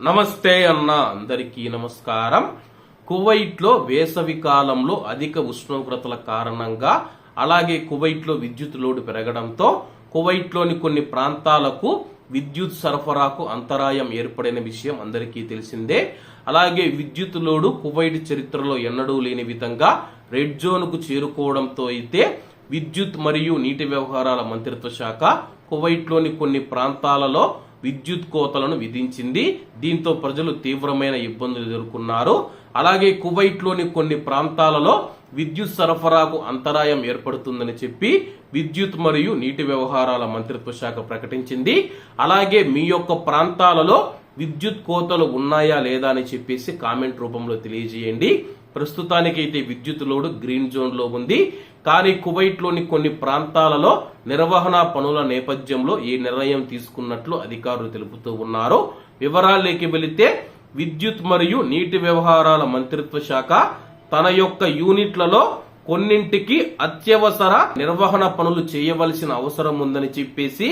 నమస్తే అన్న అందరికీ నమస్కారం. కువైట్లో వేసవి కాలంలో అధిక ఉష్ణోగ్రతల కారణంగా అలాగే కువైట్లో విద్యుత్ లోడ్ పెరగడంతో కువైట్లోని కొన్ని ప్రాంతాలకు విద్యుత్ సరఫరాకు అంతరాయం ఏర్పడిన విషయం అందరికీ తెలిసిందే. అలాగే విద్యుత్ లోడు కువైట్ చరిత్రలో ఎన్నడూ లేని విధంగా రెడ్ జోన్కు చేరుకోవడంతో అయితే విద్యుత్ మరియు నీటి వ్యవహారాల మంత్రిత్వ శాఖ కువైట్లోని కొన్ని ప్రాంతాలలో విద్యుత్ కోతలను విధించింది. దీంతో ప్రజలు తీవ్రమైన ఇబ్బందులు ఎదుర్కొన్నారు. అలాగే కువైట్లోని కొన్ని ప్రాంతాలలో విద్యుత్ సరఫరాకు అంతరాయం ఏర్పడుతుందని చెప్పి విద్యుత్ మరియు నీటి వ్యవహారాల మంత్రిత్వ శాఖ ప్రకటించింది. అలాగే మీ యొక్క ప్రాంతాలలో విద్యుత్ కోతలు ఉన్నాయా లేదా అని చెప్పేసి కామెంట్ రూపంలో తెలియజేయండి. ప్రస్తుతానికైతే విద్యుత్ లోడు గ్రీన్ జోన్లో ఉంది. కానీ కువైట్లోని కొన్ని ప్రాంతాలలో నిర్వహణ పనుల నేపథ్యంలో ఈ నిర్ణయం తీసుకున్నట్లు అధికారులు తెలుపుతూ ఉన్నారు. వివరాల్లోకి వెళితే విద్యుత్ మరియు నీటి వ్యవహారాల మంత్రిత్వ శాఖ తన యొక్క యూనిట్లలో కొన్నింటికి అత్యవసర నిర్వహణ పనులు చేయవలసిన అవసరం ఉందని చెప్పేసి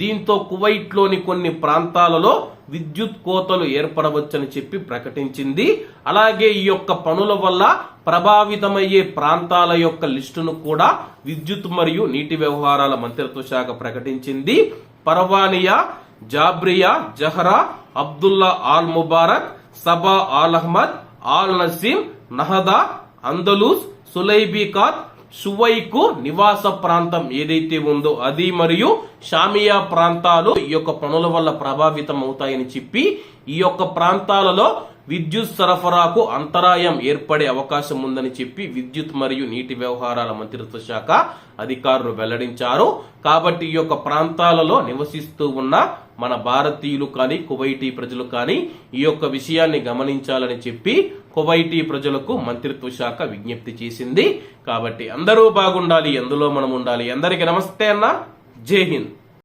దీంతో కువైట్లోని కొన్ని ప్రాంతాలలో విద్యుత్ కోతలు ఏర్పడవచ్చని చెప్పి ప్రకటించింది. అలాగే ఈ యొక్క పనుల వల్ల ప్రభావితమయ్యే ప్రాంతాల యొక్క లిస్టును కూడా విద్యుత్ మరియు నీటి వ్యవహారాల మంత్రిత్వ శాఖ ప్రకటించింది. Farwaniya Jabriya Zahra Abdullah Al Mubarak Sabah Al Ahmad Al Naseem Nahda Andalus Sulaibikhat Shuwaikh నివాస ప్రాంతం ఏదైతే ఉందో అది మరియు షామియా ప్రాంతాలు ఈ యొక్క పనుల వల్ల ప్రభావితం అవుతాయని చెప్పి ఈ యొక్క ప్రాంతాలలో విద్యుత్ సరఫరాకు అంతరాయం ఏర్పడే అవకాశం ఉందని చెప్పి విద్యుత్ మరియు నీటి వ్యవహారాల మంత్రిత్వ శాఖ అధికారులు వెల్లడించారు. కాబట్టి ఈ యొక్క ప్రాంతాలలో నివసిస్తూ ఉన్న మన భారతీయులు కానీ కువైటీ ప్రజలు కానీ ఈ యొక్క విషయాన్ని గమనించాలని చెప్పి కువైటీ ప్రజలకు మంత్రిత్వ శాఖ విజ్ఞప్తి చేసింది. కాబట్టి అందరూ బాగుండాలి ఎందులో మనం ఉండాలి. అందరికీ నమస్తే అన్న. జై హింద్.